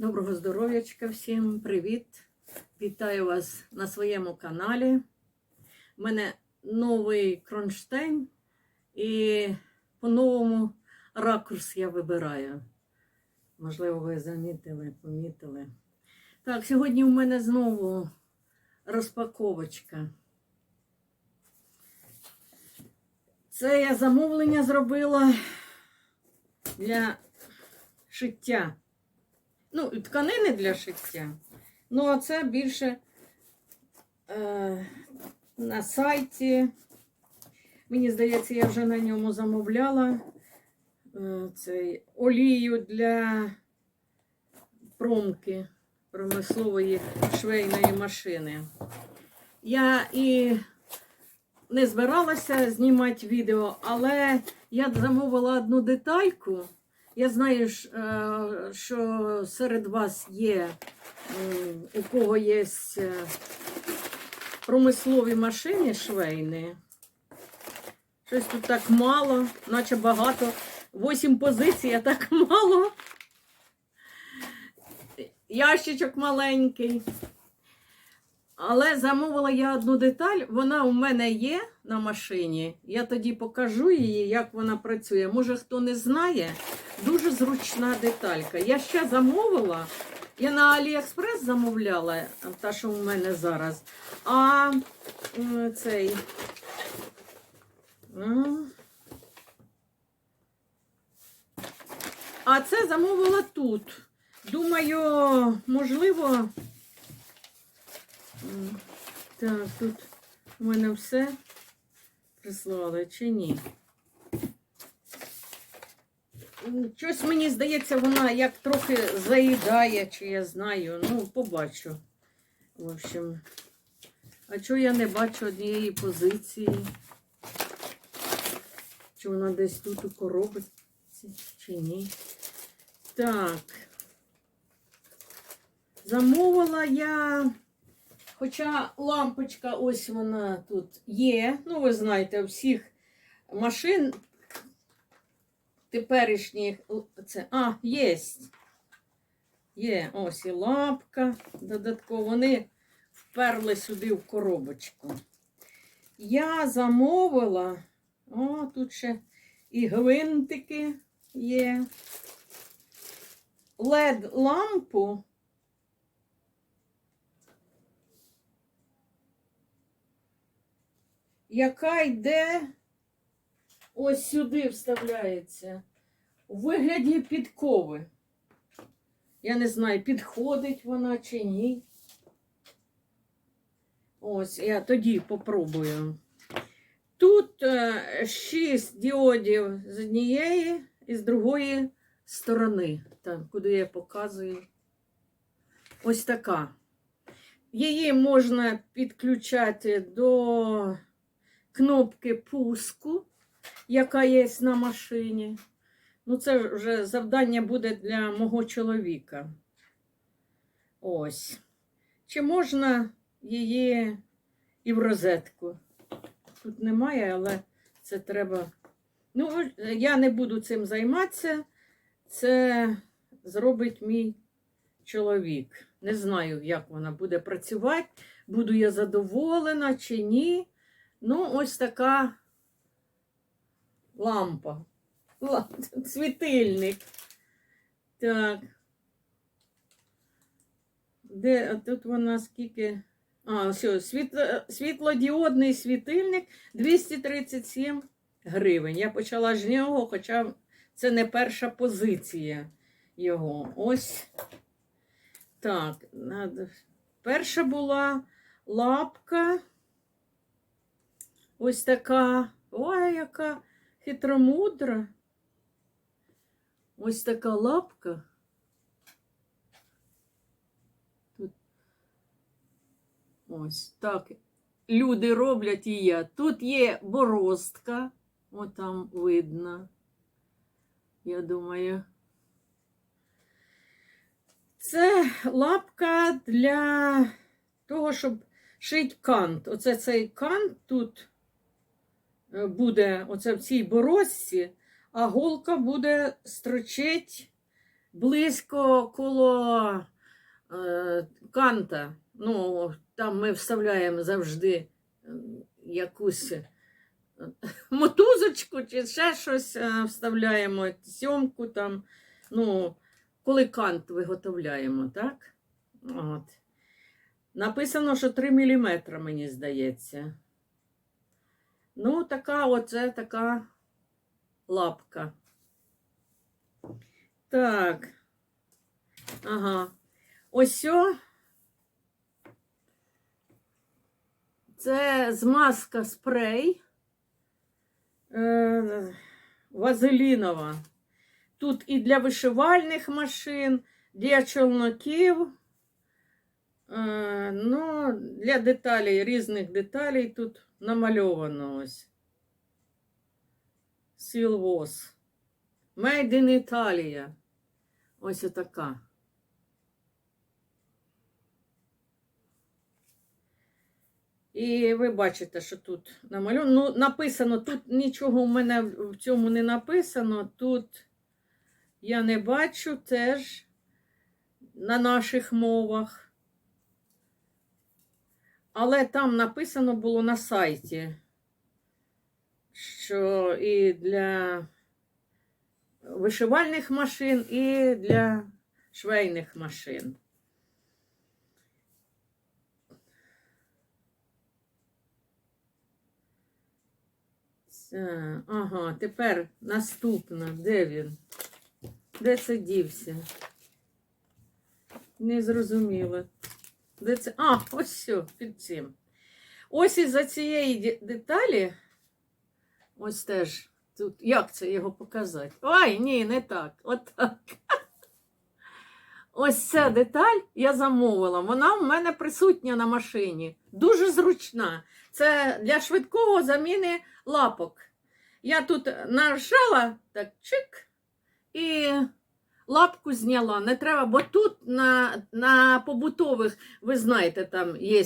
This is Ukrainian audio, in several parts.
Доброго здоров'ячка всім, привіт! Вітаю вас на своєму каналі. У мене новий кронштейн і по-новому ракурс я вибираю. Можливо, ви замітили, помітили. Так, сьогодні у мене знову розпаковочка. Це я замовлення зробила для шиття. Ну, тканини для шиття. Ну, а це більше е, на сайті. Мені здається, я вже на ньому замовляла е, цей олію для промки промислової швейної машини. Я і не збиралася знімати відео, але я замовила одну детальку. Я знаю, е, що серед вас є, у кого є е, промислові машини швейні. Щось тут так мало, наче багато. Вісім позицій, а так мало. Ящичок маленький. Але замовила я одну деталь, вона у мене є на машині. Я тоді покажу її, як вона працює. Може, хто не знає, дуже зручна деталька. Я ще замовила, я на Аліекспрес замовляла, та, що у мене зараз. А цей. А це замовила тут. Думаю, можливо. Так, тут у мене все прислали чи ні? Щось мені здається, вона як трохи заїдає, чи я знаю. Ну, побачу. В общем, а чого я не бачу однієї позиції? Чи вона десь тут у коробці, чи ні? Так. Замовила я. Хоча лампочка, ось вона тут є. Ну, ви знаєте, у всіх машин теперішніх. Це, а, є. Є ось і лампка. Додатково вони вперли сюди в коробочку. Я замовила. О, тут ще і гвинтики є. led лампу. яка йде ось сюди вставляється у вигляді підкови. Я не знаю, підходить вона чи ні. Ось, я тоді попробую. Тут е, 6 діодів з однієї і з другої сторони, там, куди я показую. Ось така. Її можна підключати до кнопки пуску, яка є на машині. Ну, це вже завдання буде для мого чоловіка. Ось. Чи можна її і в розетку? Тут немає, але це треба. Ну, я не буду цим займатися. Це зробить мій чоловік. Не знаю, як вона буде працювати. Буду я задоволена чи ні. Ну, ось така лампа. Світильник. Так. Де тут вона скільки? А, все, світ, світлодіодний світильник 237 гривень. Я почала з нього, хоча це не перша позиція його. Ось так. Перша була лапка. Ось така. Ой, яка хитромудра. Ось така лапка. Тут. Ось так. Люди роблять і я. Тут є бороздка. От там видно. Я думаю. Це лапка для того, щоб шити кант. Оце цей кант тут буде оце в цій борозці, а голка буде строчить близько коло е, канта. Ну, там ми вставляємо завжди е, якусь е, мотузочку чи ще щось е, вставляємо, сьомку там. Ну, коли кант виготовляємо, так? От. Написано, що 3 мм, мені здається. Ну, така оце така лапка. Так. Ага. Ось. Це змазка спрей. Е, вазелінова. Тут і для вишивальних машин, для чолноків. Ну, для деталей, різних деталей тут намальовано ось. Сілвоз. Made in Italia. Ось така. І ви бачите, що тут намальовано. Ну, написано, тут нічого в мене в цьому не написано. Тут я не бачу теж на наших мовах. Але там написано було на сайті, що і для вишивальних машин, і для швейних машин. Ага, тепер наступна. Де він? Де це дівся? Не зрозуміло. А, ось все, під цим. Ось із-за цієї деталі. Ось теж. Тут, як це його показати? Ой, ні, не так. Отак. Ось ця деталь я замовила. Вона в мене присутня на машині. Дуже зручна. Це для швидкого заміни лапок. Я тут нажала, так чик, і лапку зняла. Не треба, бо тут на, на побутових, ви знаєте, там є е,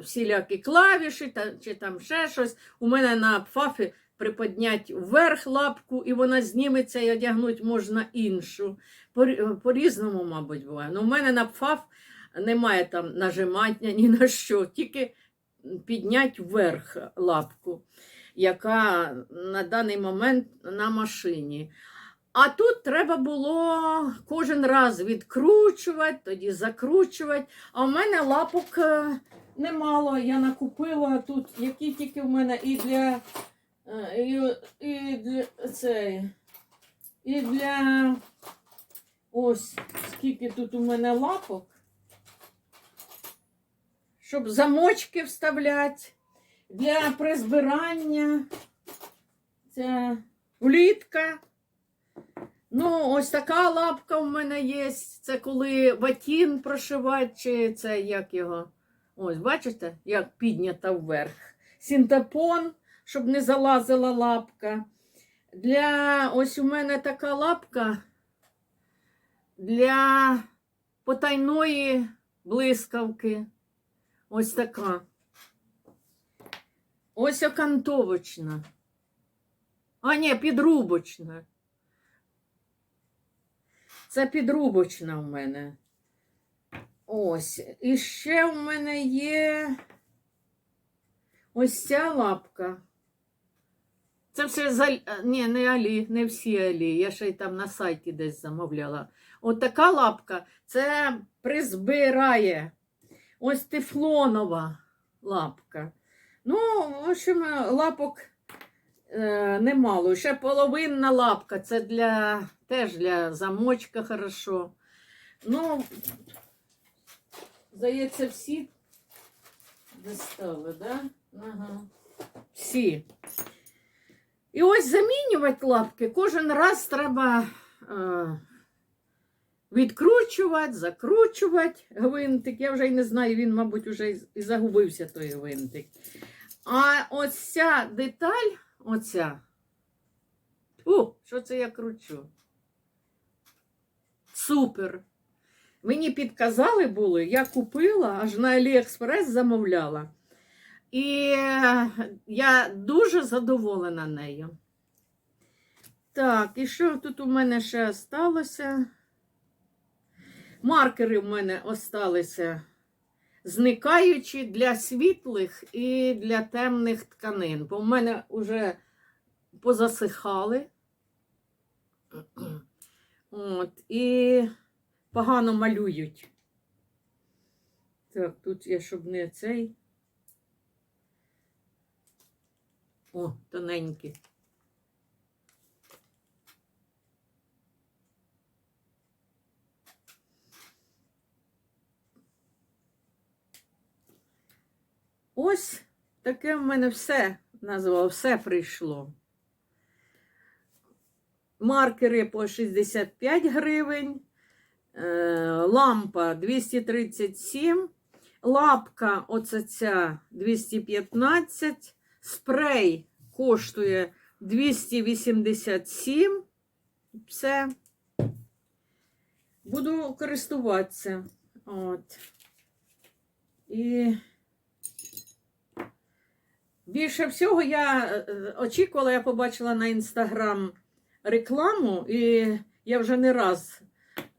всілякі клавіші та, чи там ще щось. У мене на пфафі приподнять вверх лапку, і вона зніметься і одягнути можна іншу. По- По-різному, мабуть, буває. Ну, у мене на пфаф немає там нажимання ні на що, тільки піднять вверх лапку, яка на даний момент на машині. А тут треба було кожен раз відкручувати, тоді закручувати. А в мене лапок е, немало. Я накупила тут, які тільки в мене і для, е, і, і для цей, і для ось скільки тут у мене лапок. Щоб замочки вставляти для призбирання. Це улітка. Ну, ось така лапка в мене є. Це коли ватін прошивати, чи це як його. Ось, бачите, як піднята вверх. Синтепон, щоб не залазила лапка. Для ось у мене така лапка для потайної блискавки. Ось така. Ось окантовочна. А, ні, підрубочна. Це підрубочна в мене. Ось. І ще в мене є ось ця лапка. Це все з Алі... Ні, не Алі, не всі Алі. Я ще й там на сайті десь замовляла. От така лапка це призбирає. Ось тефлонова лапка. Ну, в общем, лапок е, немало. Ще половинна лапка. Це для, теж для замочка хорошо. Ну, здається, всі достали, да? Ага. Всі. І ось замінювати лапки кожен раз треба е, відкручувати, закручувати гвинтик. Я вже й не знаю, він, мабуть, вже і- загубився той гвинтик. А ось ця деталь, оця. О, що це я кручу? Супер. Мені підказали були, я купила, аж на Аліекспрес замовляла. І е, я дуже задоволена нею. Так, і що тут у мене ще сталося? Маркери в мене осталися зникаючі для світлих і для темних тканин. Бо в мене вже позасихали. От, і погано малюють. Так, тут я, щоб не цей. О, тоненькі. Ось таке в мене все назвав, все прийшло. Маркери по 65 гривень, е, лампа 237, лапка оця ця 215, спрей коштує 287. Все. Буду користуватися. От. І більше всього я е, очікувала, я побачила на інстаграм рекламу, і я вже не раз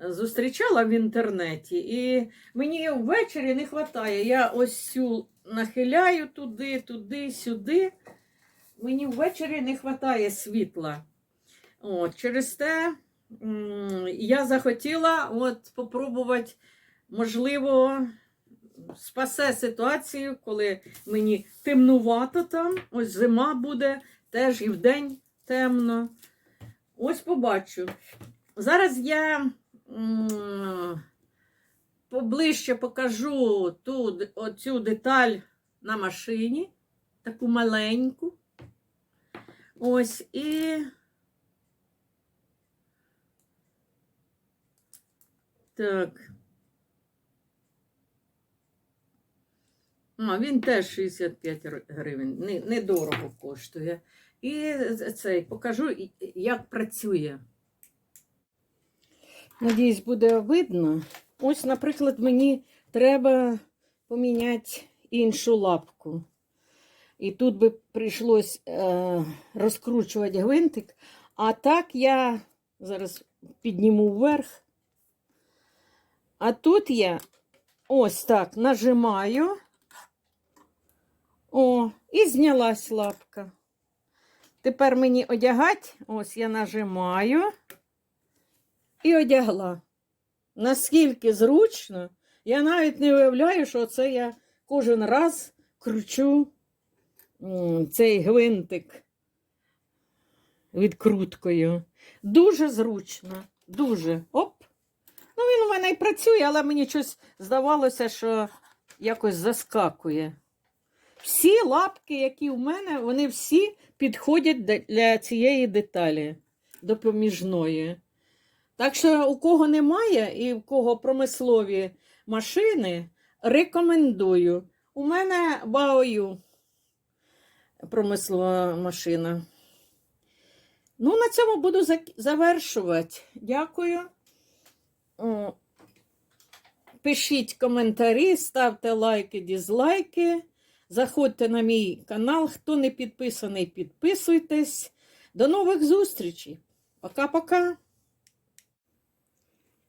зустрічала в інтернеті. І мені ввечері не вистачає. Я ось цю нахиляю туди, туди, сюди. Мені ввечері не вистачає світла. От, через те я захотіла от, попробувати, можливо, спасе ситуацію, коли мені темнувато там, ось зима буде, теж і вдень темно. Ось побачу. Зараз я поближче покажу ту, оцю деталь на машині, таку маленьку. Ось і. Так. А, він теж 65 гривень. Не- Недорого коштує. І цей покажу, як працює. Надіюсь, буде видно. Ось, наприклад, мені треба поміняти іншу лапку. І тут би прийшлось е, розкручувати гвинтик. А так я зараз підніму вверх. А тут я ось так нажимаю. О, і знялась лапка. Тепер мені одягати, ось я нажимаю і одягла. Наскільки зручно, я навіть не уявляю, що це я кожен раз кручу цей гвинтик відкруткою. Дуже зручно, дуже. Оп. Ну, він у мене і працює, але мені щось здавалося, що якось заскакує. Всі лапки, які в мене, вони всі підходять для цієї деталі допоміжної. Так що, у кого немає і у кого промислові машини, рекомендую. У мене Баою промислова машина. Ну, на цьому буду завершувати. Дякую. Пишіть коментарі, ставте лайки, дізлайки. Заходьте на мій канал. Хто не підписаний, підписуйтесь. До нових зустрічей. Пока-пока.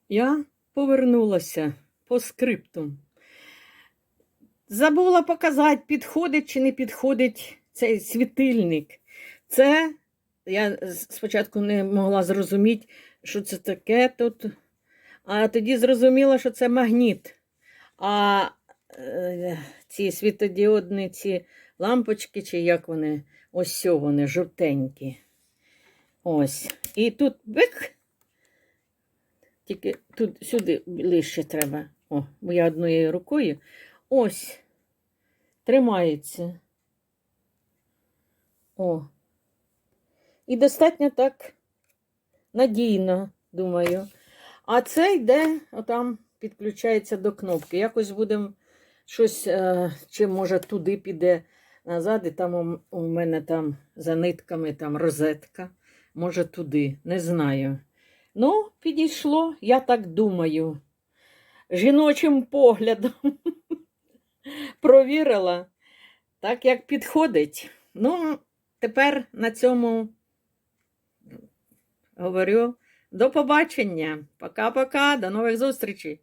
Я повернулася по скрипту. Забула показати, підходить чи не підходить цей світильник. Це я спочатку не могла зрозуміти, що це таке тут. А тоді зрозуміла, що це магніт. А е, ці світодіодні ці лампочки, чи як вони, ось вони, жовтенькі. Ось. І тут бик. Тільки тут сюди ближче треба. О, бо я однією рукою. Ось. Тримається. О. І достатньо так надійно, думаю. А це йде, отам підключається до кнопки. Якось будемо щось, е, чи може туди піде назад, і там у, мене там за нитками там розетка. Може туди, не знаю. Ну, підійшло, я так думаю. Жіночим поглядом провірила, так як підходить. Ну, тепер на цьому говорю До побачення. Пока-пока. До нових зустрічей.